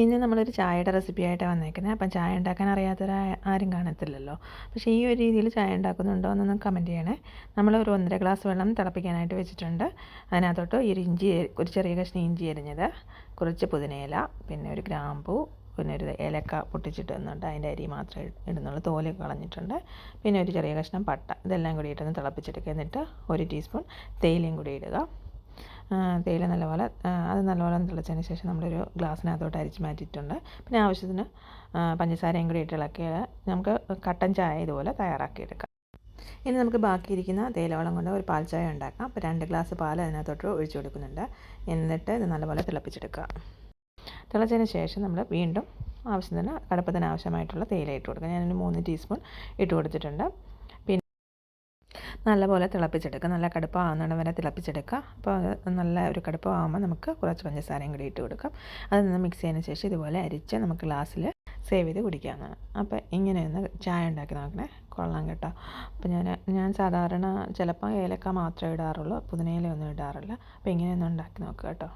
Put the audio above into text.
ഇന്ന് നമ്മളൊരു ചായയുടെ റെസിപ്പി ആയിട്ടാണ് വന്നേക്കുന്നത്. അപ്പം ചായ ഉണ്ടാക്കാൻ അറിയാത്തവർ ആരും കാണത്തില്ലല്ലോ. പക്ഷേ ഈ ഒരു രീതിയിൽ ചായ ഉണ്ടാക്കുന്നുണ്ടോ എന്നൊന്ന് കമന്റ് ചെയ്യണേ. നമ്മൾ ഒരു ഒന്നര ഗ്ലാസ് വെള്ളം തിളപ്പിക്കാനായിട്ട് വെച്ചിട്ടുണ്ട്. അതിനകത്തോട്ട് ഈ ഒരു ഇഞ്ചി ഒരു ചെറിയ കഷ്ണം ഇഞ്ചി അരിഞ്ഞത് കുറച്ച് പുതിനയില പിന്നെ ഒരു ഗ്രാമ്പൂ പിന്നെ ഒരു ഏലക്ക പൊട്ടിച്ചിട്ട് തന്നുണ്ട് അതിന്റെ അരി മാത്രമേ ഇടുന്നുള്ളൂ. തോൽ കളഞ്ഞിട്ടുണ്ട്. പിന്നെ ഒരു ചെറിയ കഷ്ണം പട്ട ഇതെല്ലാം കൂടി ഇട്ടൊന്ന് തിളപ്പിച്ചെടുക്കുക. എന്നിട്ട് ഒരു ടീസ്പൂൺ തേയിലയും കൂടി ഇടുക. തേയില നല്ലപോലെ അത് നല്ലപോലെ തിളച്ചതിന് ശേഷം നമ്മളൊരു ഗ്ലാസ്സിനകത്തോട്ട് അരിച്ച് മാറ്റിയിട്ടുണ്ട്. പിന്നെ ആവശ്യത്തിന് പഞ്ചസാരയും കൂടി ഇട്ട് നമുക്ക് കട്ടൻ ചായ ഇതുപോലെ തയ്യാറാക്കിയെടുക്കാം. ഇനി നമുക്ക് ബാക്കിയിരിക്കുന്ന തേയിലവെള്ളം കൊണ്ട് ഒരു പാൽ ചായ ഉണ്ടാക്കാം. അപ്പോൾ രണ്ട് ഗ്ലാസ് പാൽ അതിനകത്തോട്ട് ഒഴിച്ചു കൊടുക്കുന്നുണ്ട്. എന്നിട്ട് ഇത് നല്ലപോലെ തിളപ്പിച്ചെടുക്കുക തിളച്ചതിന് ശേഷം നമ്മൾ വീണ്ടും ആവശ്യത്തിന് കടുപ്പത്തിന് ആവശ്യമായിട്ടുള്ള തേയില ഇട്ട് കൊടുക്കുക ഞാനൊരു മൂന്ന് ടീസ്പൂൺ ഇട്ട് കൊടുത്തിട്ടുണ്ട്. നല്ലപോലെ തിളപ്പിച്ചെടുക്കുക. നല്ല കടുപ്പമാകുന്നിടം വരെ തിളപ്പിച്ചെടുക്കുക. അപ്പോൾ അത് നല്ല ഒരു കടുപ്പമാകുമ്പോൾ നമുക്ക് കുറച്ച് പഞ്ചസാരയും കൂടി ഇട്ട് കൊടുക്കാം. അത് നിന്ന് മിക്സ് ചെയ്തതിന് ശേഷം ഇതുപോലെ അരിച്ച് നമുക്ക് ഗ്ലാസ്സിൽ സേവ് ചെയ്ത് കുടിക്കാവുന്നതാണ്. അപ്പോൾ ഇങ്ങനെയൊന്ന് ചായ ഉണ്ടാക്കി നോക്കണേ. കൊള്ളാം കേട്ടോ. അപ്പോൾ ഞാൻ ഞാൻ സാധാരണ ചിലപ്പോൾ ഏലക്ക മാത്രമേ ഇടാറുള്ളൂ. പുതിനയിലൊന്നും ഇടാറില്ല. അപ്പോൾ ഇങ്ങനെയൊന്നും ഉണ്ടാക്കി നോക്കുക കേട്ടോ.